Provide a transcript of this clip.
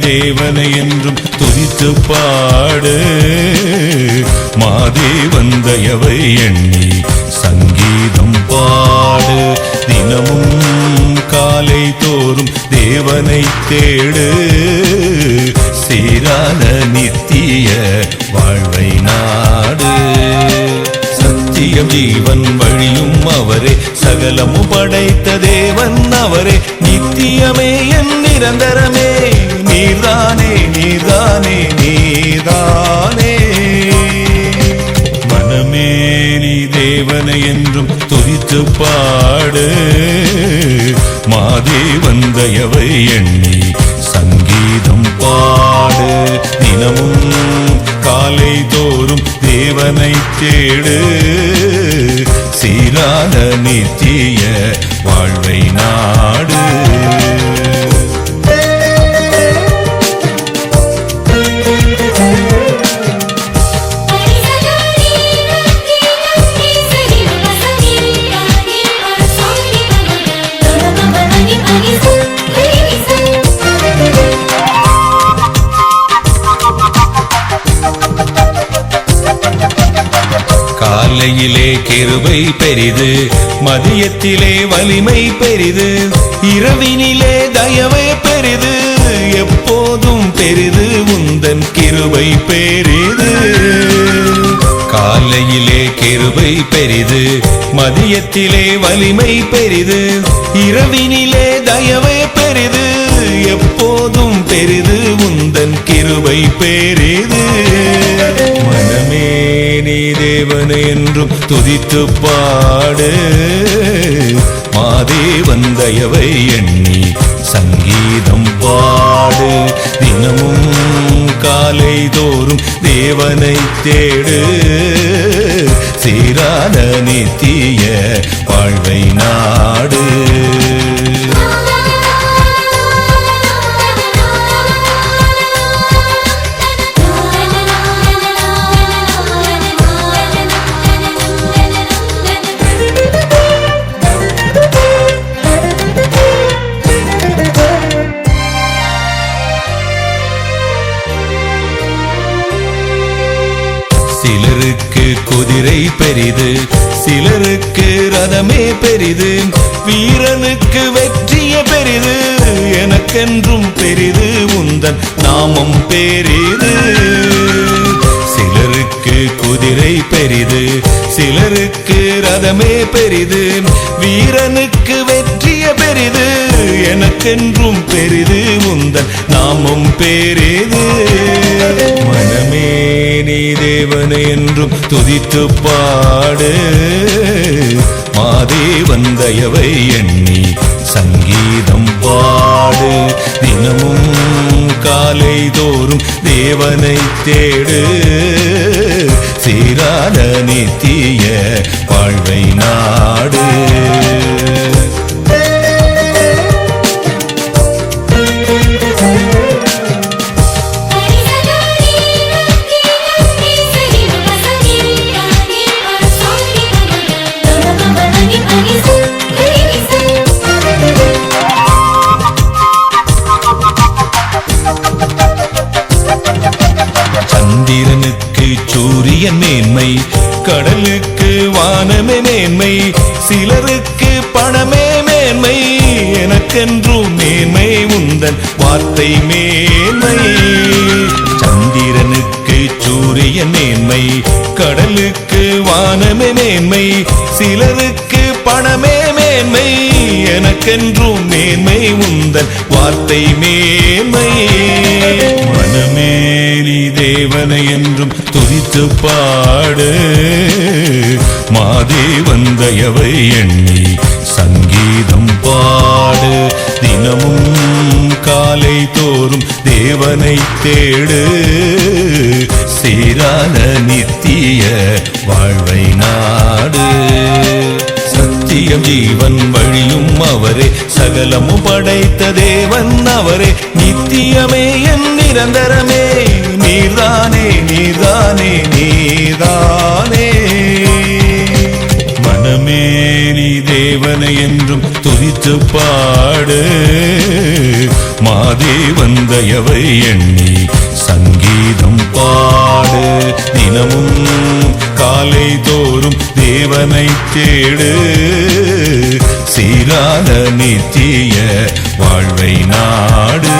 தேவனை என்றும் துதித்து பாடு. மாதேவன் தயவை எண்ணி சங்கீதம் பாடு. தினமும் காலை தோறும் தேவனை தேடு. சீரான நித்திய வாழ்வை நான் நித்தியம் ஜீவன் வழியும் அவரே சகலமும் படைத்த தேவன் அவரே. நித்தியமே என் நிரந்தரமே நீர்தானே நீர்தானே நீர்தானே. மனமே நீ தேவனை என்றும் துதித்து பாடு. தேவனை தேடு. சீரான நித்திய வாழ்வை நாடு. கிருபை பெரிது மதியத்திலே வலிமை பெரிது இரவினிலே தயவே பெரிது எப்போதும் பெரிது உந்தன் கிருபை பெரிது. காலையிலே கிருபை பெரிது மதியத்திலே வலிமை பெரிது இரவினிலே தயவே பெரிது எப்போதும் பெரிது உந்தன் கிருபை பெரிது. மனமே நீ தேவனே என்றும் துதித்து பாடு. மாதேவன் தயவை எண்ணி சங்கீதம் பாடு. தினமும் காலை தோறும் தேவனை தேடு. சீரான நித்திய வாழ்வை நாடு. குதிரை பெரிது சிலருக்கு ரதமே பெரிது வீரனுக்கு வெற்றிய பெரிது எனக்கென்றும் பெரிது உந்தன் நாமம் பெரிது. சிலருக்கு குதிரை பெரிது சிலருக்கு ரதமே பெரிது வீரனுக்கு வெற்றிய பெரிது எனக்கென்றும் பெரிது உந்தன் நாமம் பெரிது. தேவனை என்றும் துதித்து பாடு. மாதேவன் தயவை எண்ணி சங்கீதம் பாடு. தினமும் காலை தோறும் தேவனை தேடு. சீரான நித்திய வாழ்வை நாடு. வானமே மேன்மை சிலருக்கு பணமே மேன்மை எனக்கென்றும் மேன்மை உந்தன் வார்த்தை மேன்மை. சந்திரனுக்கு சூரியன் மேன்மை கடலுக்கு வானமே மேன்மை சிலருக்கு பணமே மேன்மை எனக்கென்றும் மேன்மை உந்தன் வார்த்தை மேன்மை. மனமே நீ தேவனை என்றும் துதித்து பாடு. மாதே வந்தயவை எண்ணி சங்கீதம் பாடு. தினமும் காலை தோறும் தேவனை தேடு. சீரான நித்திய வாழ்வை நாடு. சத்தியம் ஜீவன் வழியும் அவரே. சகலமும் படைத்த தேவன் அவரே. நித்தியமே என் நிரந்தரமே. நீர்தானே நீர்தானே நீதான் தேவனை என்றும் துதித்து பாடு. மாதேவன் தயவை எண்ணி சங்கீதம் பாடு. தினமும் காலை தோறும் தேவனை தேடு. சீரான நித்திய வாழ்வை நாடு.